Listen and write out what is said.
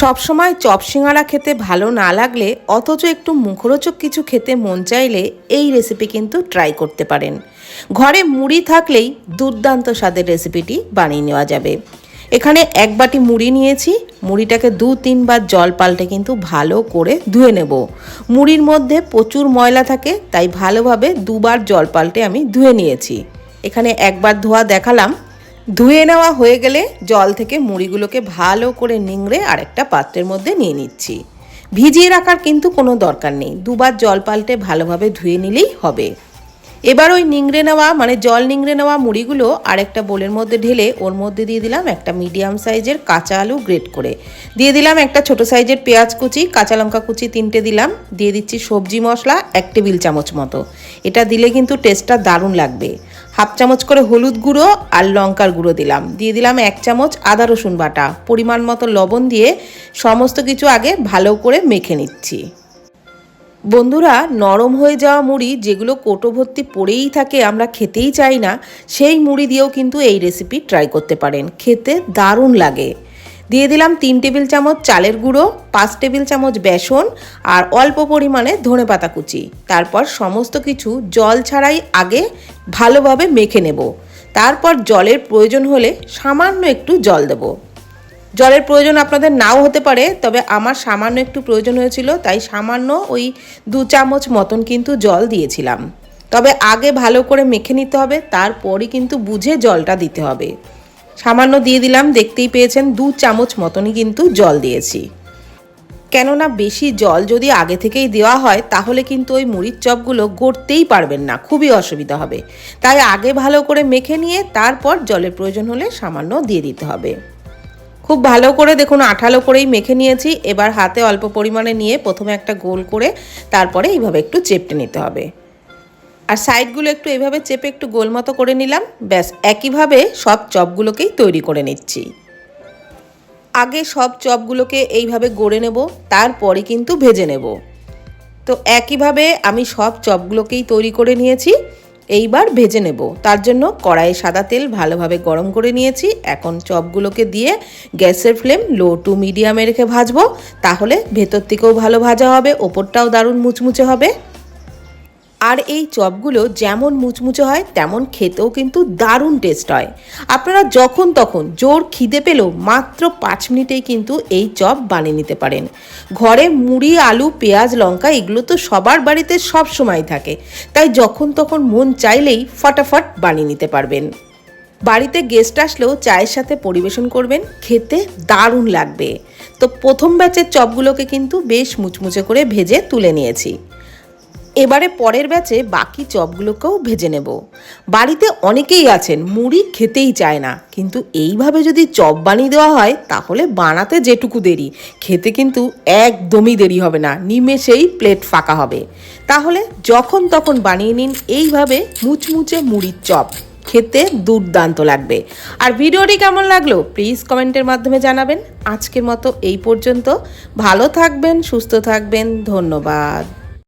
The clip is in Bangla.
সবসময় চপ সিঙ্গারা খেতে ভালো না লাগলে, অথচ একটু মুখরোচক কিছু খেতে মন চাইলে এই রেসিপি কিন্তু ট্রাই করতে পারেন। ঘরে মুড়ি থাকলেই দুর্দান্ত স্বাদের রেসিপিটি বানিয়ে নেওয়া যাবে। এখানে এক বাটি মুড়ি নিয়েছি, মুড়িটাকে দু তিনবার জল পাল্টে কিন্তু ভালো করে ধুয়ে নেব। মুড়ির মধ্যে প্রচুর ময়লা থাকে, তাই ভালোভাবে দুবার জল পাল্টে আমি ধুয়ে নিয়েছি। এখানে একবার ধোয়া দেখালাম ধুয়ে নেওয়া হয়ে গেলে জল থেকে মুড়িগুলোকে ভালো করে নিংড়ে আরেকটা পাত্রের মধ্যে নিয়ে নিচ্ছি। ভিজিয়ে রাখার কিন্তু কোনো দরকার নেই। দুবার জল পাল্টে ভালোভাবে ধুয়ে নিলেই হবে। এবার ওই নিংড়ে নেওয়া মানে জল নিংড়ে নেওয়া মুড়িগুলো আরেকটা বোলের মধ্যে ঢেলে ওর মধ্যে দিয়ে দিলাম একটা মিডিয়াম সাইজের কাঁচা আলু গ্রেট করে। দিয়ে দিলাম একটা ছোট সাইজের পেঁয়াজ কুচি, কাঁচা লঙ্কা কুচি তিনটে দিলাম। দিয়ে দিচ্ছি সবজি মশলা এক টেবিল চামচ মতো। এটা দিলে কিন্তু টেস্টটা দারুণ লাগবে। হাফ চামচ করে হলুদ গুঁড়ো আর লঙ্কার গুঁড়ো দিলাম। দিয়ে দিলাম এক চামচ আদা রসুন বাটা। পরিমাণ মতো লবণ দিয়ে সমস্ত কিছু আগে ভালো করে মেখে নিচ্ছি। বন্ধুরা, নরম হয়ে যাওয়া মুড়ি যেগুলো কোটো ভর্তি পড়েই থাকে, আমরা খেতেই চাই না, সেই মুড়ি দিয়েও কিন্তু এই রেসিপি ট্রাই করতে পারেন। খেতে দারুণ লাগে। দিয়ে দিলাম তিন টেবিল চামচ চালের গুঁড়ো, পাঁচ টেবিল চামচ বেসন আর অল্প পরিমাণে ধনে পাতা কুচি। তারপর সমস্ত কিছু জল ছাড়াই আগে ভালোভাবে মেখে নেব। তারপর জলের প্রয়োজন হলে সামান্য একটু জল দেবো। জলের প্রয়োজন আপনাদের নাও হতে পারে, তবে আমার সামান্য একটু প্রয়োজন হয়েছিল, তাই সামান্য ওই দু চামচ মতন কিন্তু জল দিয়েছিলাম। তবে আগে ভালো করে মেখে নিতে হবে, তারপরই কিন্তু বুঝে জলটা দিতে হবে। সামান্য দিয়ে দিলাম, দেখতেই পেয়েছেন দু চামচ মতনই কিন্তু জল দিয়েছি। কেননা বেশি জল যদি আগে থেকেই দেওয়া হয়, তাহলে কিন্তু ওই মুড়ির চপগুলো গড়তেই পারবেন না, খুবই অসুবিধা হবে। তাই আগে ভালো করে মেখে নিয়ে, তারপর জলের প্রয়োজন হলে সামান্য দিয়ে দিতে হবে। খুব ভালো করে দেখুন, আঠালো করেই মেখে নিয়েছি। এবার হাতে অল্প পরিমাণে নিয়ে প্রথমে একটা গোল করে তারপরে এইভাবে একটু চেপটে নিতে হবে। আর সাইডগুলো একটু এইভাবে চেপে একটু গোল মতো করে নিলাম। ব্যাস, একইভাবে সব চপগুলোকেই তৈরি করে নিচ্ছি। আগে সব চপগুলোকে এইভাবে গড়ে নেব, তারপরে কিন্তু ভেজে নেব। তো একইভাবে আমি সব চপগুলোকেই তৈরি করে নিয়েছি। এইবার ভেজে নেব। তার জন্য কড়াইয়ে সাদা তেল ভালোভাবে গরম করে নিয়েছি। এখন চপগুলোকে দিয়ে গ্যাসের ফ্লেম লো টু মিডিয়ামে রেখে ভাজবো। তাহলে ভেতর থেকেও ভালো ভাজা হবে, ওপরটাও দারুণ মুচমুচে হবে। আর এই চপগুলো যেমন মুচমুচে হয়, তেমন খেতেও কিন্তু দারুণ টেস্ট হয়। আপনারা যখন তখন জোর খিদে পেলেও মাত্র পাঁচ মিনিটেই কিন্তু এই চপ বানিয়ে নিতে পারেন। ঘরে মুড়ি, আলু, পেঁয়াজ, লঙ্কা এগুলো তো সবার বাড়িতে সব সময় থাকে। তাই যখন তখন মন চাইলেই ফটাফট বানিয়ে নিতে পারবেন। বাড়িতে গেস্ট আসলেও চায়ের সাথে পরিবেশন করবেন, খেতে দারুণ লাগবে। তো প্রথম ব্যাচের চপগুলোকে কিন্তু বেশ মুচমুচে করে ভেজে তুলে নিয়েছি। এবারে পরের ব্যাচে বাকি চপগুলোকেও ভেজে নেব। বাড়িতে অনেকেই আছেন, মুড়ি খেতেই চায় না। কিন্তু এইভাবে যদি চপ বানিয়ে দেওয়া হয়, তাহলে বানাতে যেটুকু দেরি। খেতে কিন্তু একদমই দেরি হবে না, নিমেষেই প্লেট ফাঁকা হবে। তাহলে যখন তখন বানিয়ে নিন এইভাবে মুচমুচে মুড়ির চপ। খেতে দুর্দান্ত লাগবে। আর ভিডিওটি কেমন লাগল প্লিজ কমেন্টের মাধ্যমে জানাবেন। আজকের মতো এই পর্যন্ত। ভালো থাকবেন, সুস্থ থাকবেন, ধন্যবাদ।